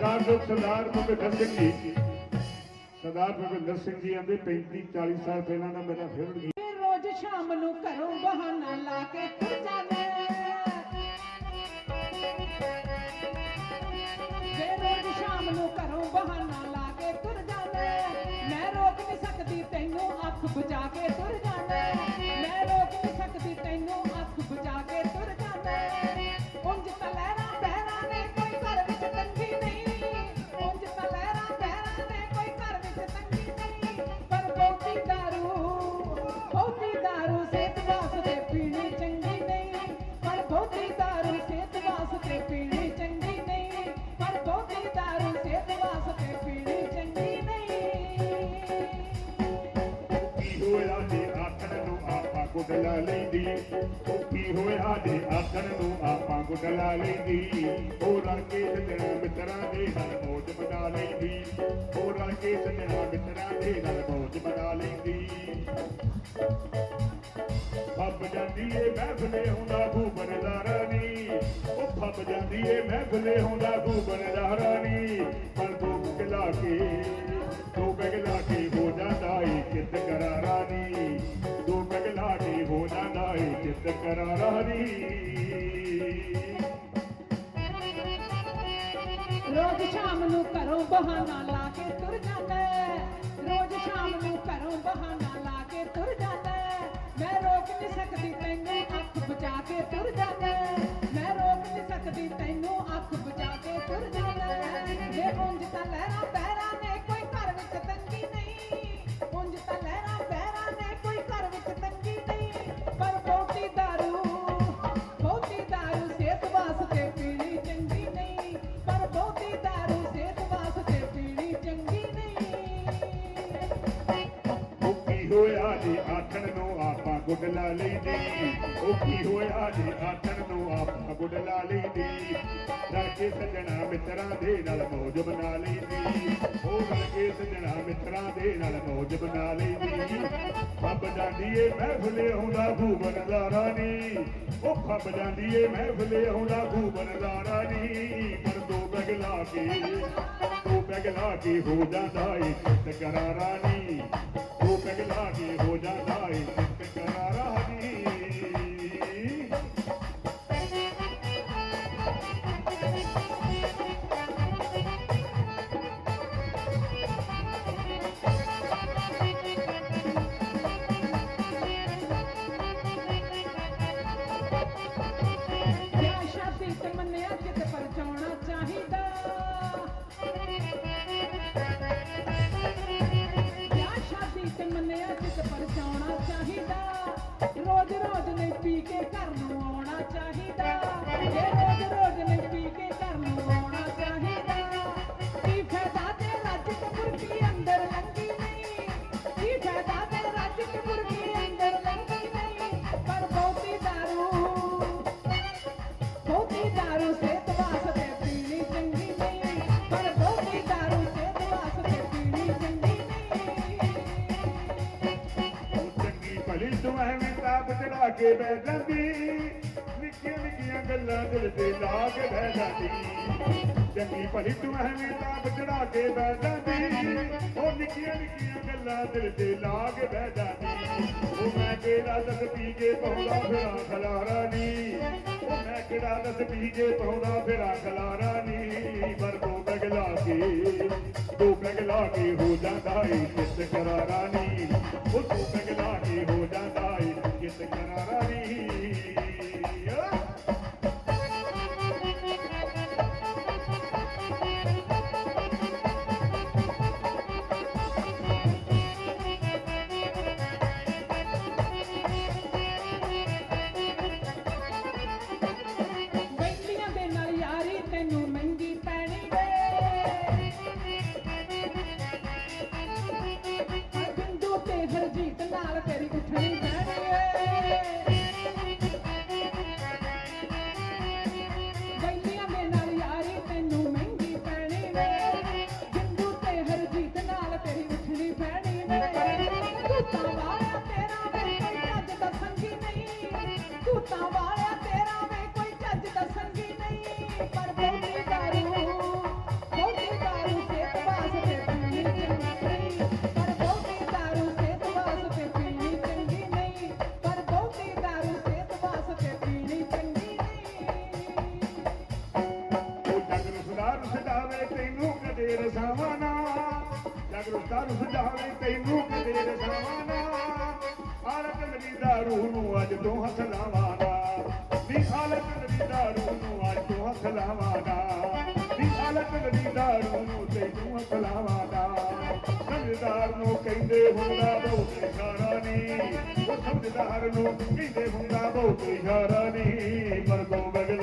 ਸਰਕਾਰ ਦੇ ਸਰਦਾਰ ਭੁਪਿੰਦਰ ਸਿੰਘ ਜੀ। ਸਰਦਾਰ ਭੁਪਿੰਦਰ ਸਿੰਘ ਜੀ ਆਂਦੇ 35 40 ਸਾਲ ਪਹਿਲਾਂ ਦਾ ਮੇਰਾ ਫੇਵਰਟ ਗੀਤ ਰੋਜ਼ ਸ਼ਾਮ ਨੂੰ ਘਰੋਂ ਬਹਾਨਾ ਲਾ ਕੇ ਤੁਰ ਜਾਣਾ ਫਿਰ ਰੋਜ਼ ਸ਼ਾਮ ਨੂੰ ਘਰੋਂ ਬਹਾਨਾ ਲਾ ਕੇ ਤੁਰ ਜਾਂਦੇ ਮੈਂ ਰੋਕ ਨਹੀਂ ਸਕਦੀ, ਤੈਨੂੰ ਅੱਖ ਬੁਝਾ ਕੇ ਤੁਰ ਗੁੱਡਲਾ ਲੈਂਦੀ। ਉਹ ਕੀ ਹੋਇਆ ਜੇ ਆਖਣ ਨੂੰ ਆਪਾਂ ਗੁੱਡਲਾ ਲੈਂਦੀ। ਉਹ ਰਲ ਕੇ ਸੱਜਣਾ ਮਿੱਤਰਾਂ ਦੇ ਨਾਲ ਮੌਜ ਬਣਾ ਲੈਂਦੀ। ਉਹ ਰਲ ਕੇ ਸੱਜਣਾ ਮਿੱਤਰਾਂ ਦੇ ਨਾਲ ਮੌਜ ਬਣਾ ਲੈਂਦੀ। ਫੱਬ ਜਾਂਦੀ ਏ ਮਹਿਫਲੇ ਹੁੰਦਾ ਖੂਬਰਦਾਰਾਂ ਨੀ ਉਹ ਫੱਬ ਜਾਂਦੀ ਏ ਮਹਿਫਲੇ ਹੁੰਦਾ ਖੂਬਰਦਾਰਾਂ ਨੀ ਪਰ ਦੋ ਕਿਲਾ ਕੇ, ਦੋ ਬਗਲਾ ਕੇ ਹੋ ਜਾਂਦਾ ਏ ਚਿੱਤ ਕਰਾਰਾ ਕਰਾਰਾ ਨੀ ਰੋਜ਼ ਸ਼ਾਮ ਨੂੰ ਘਰੋਂ ਬਹਾਨਾ ਲਾ ਕੇ ਤੁਰ ਜਾਂਦਾ ਰੋਜ਼ ਸ਼ਾਮ ਨੂੰ ਘਰੋਂ ਬਹਾਨਾ ਲਾ ਕੇ ਤੁਰ ਜਾਂਦਾ ਮੈਂ ਰੋਕ ਨਹੀਂ ਸਕਦੀ, ਤੈਨੂੰ ਅੱਖ ਬਚਾ ਕੇ ਤੁਰ ਜਾਂਦਾ ਮੈਂ ਰੋਕ ਨਹੀਂ ਸਕਦੀ, ਤੈਨੂੰ ਅੱਖ ਬਚਾ ਕੇ ਤੁਰ ਜਾਂਦਾ ਹੈ। ਜੇ ਉਂਝ ਤਾਂ ਲਹਿਰਾਂ ਬਹਿਰਾਂ ਹੋਇਆ ਜੇ ਆਖਣ ਨੂੰ ਆਪਾਂ ਗੁੱਡਲਾ ਲੈਂਦੀ। ਉਹ ਕੀ ਹੋਇਆ ਜੇ ਆਖਣ ਨੂੰ ਆਪਾਂ ਗੁੱਡਲਾ ਲੈਂਦੀ। ਰਲ ਕੇ ਸੱਜਣਾ ਮਿੱਤਰਾਂ ਦੇ ਨਾਲ ਮੌਜ ਬਣਾ ਲੈਂਦੀ। ਉਹ ਰਲ ਕੇ ਸੱਜਣਾ ਮਿੱਤਰਾਂ ਦੇ ਨਾਲ ਮੌਜ ਬਣਾ ਲੈਂਦੀ। ਫੱਬ ਜਾਂਦੀ ਏ ਮਹਿਫਲੇ ਹੁੰਦਾ ਖੂਬਰਦਾਰਾ ਨੀ। ਉਹ ਫੱਬ ਜਾਂਦੀ ਏ ਮਹਿਫਲੇ ਹੁੰਦਾ ਖੂਬਰਦਾਰਾ ਨੀ। ਪਰ ਦੋ ਬਗਲਾ ਕੇ, ਦੋ ਬਗਲਾ ਕੇ ਹੋ ਜਾਂਦਾ ਏ ਚਿੱਤ ਕਰਾਰਾ ਨੀ ਉਹ ਹੋ ਜਾਂਦਾ ਏ ਚੰਗੀ ਭਲੀ ਤੂੰ ਐਵੇਂ ਤਾਪ ਚੜਾ ਕੇ ਬਹਿ ਜਾਂਦੀ ਨਿੱਕੀਆਂ ਨਿੱਕੀਆਂ ਗੱਲਾਂ ਦਿਲ ਤੇ ਲਾ ਕੇ ਬਹਿ ਜਾਂਦੀ ਚੰਗੀ ਭਲੀ ਤੂੰ ਐਵੇਂ ਤਾਪ ਚੜਾ ਕੇ ਬਹਿ ਜਾਂਦੀ ਉਹ ਨਿੱਕੀਆਂ ਨਿੱਕੀਆਂ ਗੱਲਾਂ ਦਿਲ ਤੇ ਲਾ ਕੇ ਬਹਿ ਜਾਂਦੀ ਉਹ ਮੈਂ ਕਿਹੜਾ ਦਸ ਪੀ ਕੇ ਪਾਉਂਦਾ ਫਿਰਾਂ ਖਲਾਰਾ ਨੀ ਉਹ ਮੈਂ ਕਿਹੜਾ ਦਸ ਪੀ ਕੇ ਪਾਉਂਦਾ ਫਿਰਾਂ ਖਲਾਰਾ ਨੀ ਪਰ ਦੋ ਬਗਲਾ ਕੇ ਦੋ ਬਗਲਾ ਕੇ ਹੋ ਜਾਂਦਾ ਏ ਚਿੱਤ ਕਰਾਰਾ ਨੀ ਉਹ ਦੋ ਬਗਲਾ ਕੇ ਹੋ ਰੁਸ ਜਾਵੇ ਤੈਨੂੰ ਕਿਤੇ ਰਸਾਵਾਨਾ ਹਾਲਤ ਨਦੀ ਦਾਰੂ ਨੂੰ ਅੱਜ ਤੋਂ ਹੱਥ ਲਾਵਾਨਾ ਨੀ ਹਾਲਤ ਨਦੀ ਦਾਰੂ ਨੂੰ ਅੱਜ ਤੋਂ ਹੱਥ ਲਾਵਾਨਾ ਨੀ ਹਾਲਤ ਨਦੀ ਦਾਰੂ ਨੂੰ ਤੈਨੂੰ ਹੱਥ ਸਮਝਦਾਰ ਨੂੰ ਕਹਿੰਦੇ ਹੁੰਦਾ ਬਹੁਤ ਇਸ਼ਾਰਾ ਨਹੀਂ ਉਹ ਸਮਝਦਾਰ ਨੂੰ ਕਹਿੰਦੇ ਹੁੰਦਾ ਬਹੁਤ ਇਸ਼ਾਰਾ ਨਹੀਂ ਮਰਦੋਂ ਬਗਲਾ